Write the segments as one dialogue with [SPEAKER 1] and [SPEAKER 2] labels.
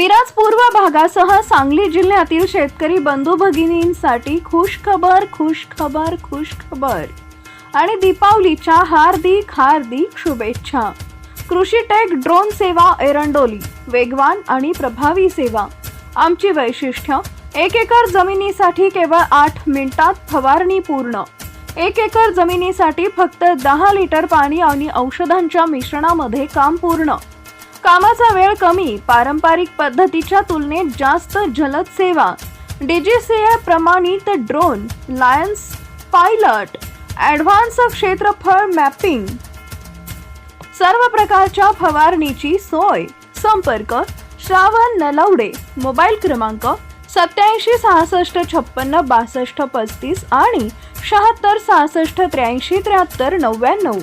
[SPEAKER 1] मिराज पूर्व भागासह सांगली जिल्ह्यातील शेतकरी बंधू भगिनींसाठी खुश खबर खुश खबर खुश खबर. आणि दीपावलीच्या हार्दिक हार्दिक शुभेच्छा. कृषी टेक ड्रोन सेवा एरंडोली वेगवान आणि प्रभावी सेवा. आमची वैशिष्ट्य एक एकर जमिनीसाठी केवळ आठ मिनिटात फवारणी पूर्ण. एक एकर जमिनीसाठी फक्त दहा लिटर पाणी आणि औषधांच्या मिश्रणामध्ये काम पूर्ण. कामाचा वेळ कमी पारंपरिक पद्धतीच्या तुलनेत जास्त जलद सेवा. डीजीसीए प्रमाणित ड्रोन लायन्स पायलट ॲडव्हान्स क्षेत्रफळ मॅपिंग सर्व प्रकारच्या फवारणीची सोय. संपर्क श्रावण नलवडे. मोबाईल क्रमांक सत्याऐंशी सहासष्ट छप्पन्न बासष्ट पस्तीस आणि शहात्तर सहासष्ट त्र्याऐंशी त्र्याहत्तर नव्याण्णव.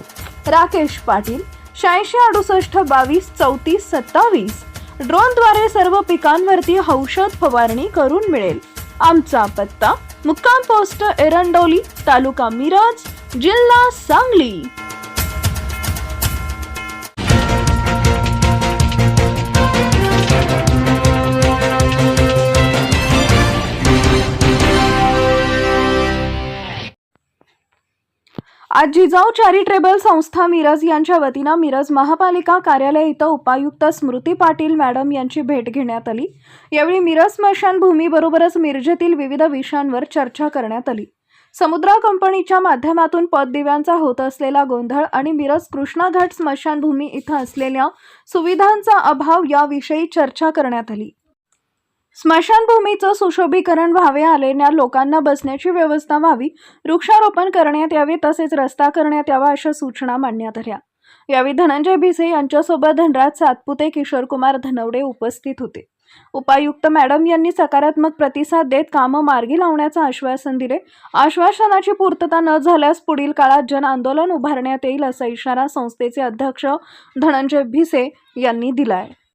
[SPEAKER 1] राकेश पाटील शहाऐंशी अडुसष्ट बावीस चौतीस सत्तावीस. ड्रोनद्वारे सर्व पिकांवरती औषध फवारणी करून मिळेल. आमचा पत्ता मुक्काम पोस्ट एरंडोली तालुका मिरज जिल्हा सांगली. आज जिजाऊ चॅरिटेबल संस्था मिरज यांच्या वतीनं मिरज महापालिका कार्यालय इथं उपायुक्त स्मृती पाटील मॅडम यांची भेट घेण्यात आली. यावेळी मिरज स्मशानभूमीबरोबरच मिरजेतील विविध विषयांवर चर्चा करण्यात आली. समुद्रा कंपनीच्या माध्यमातून पददिव्यांचा होत असलेला गोंधळ आणि मिरज कृष्णाघाट स्मशानभूमी इथं असलेल्या सुविधांचा अभाव याविषयी चर्चा करण्यात आली. स्मशानभूमीचं सुशोभीकरण व्हावे आलेल्या लोकांना बसण्याची व्यवस्था व्हावी वृक्षारोपण करण्यात यावे तसेच रस्ता करण्यात यावा अशा सूचना मांडण्यात आल्या. यावेळी धनंजय भिसे यांच्यासोबत धनराज सातपुते किशोरकुमार धनवडे उपस्थित होते. उपायुक्त मॅडम यांनी सकारात्मक प्रतिसाद देत कामं मार्गी लावण्याचं आश्वासन दिले. आश्वासनाची पूर्तता न झाल्यास पुढील काळात जन आंदोलन उभारण्यात येईल असा इशारा संस्थेचे अध्यक्ष धनंजय भिसे यांनी दिला आहे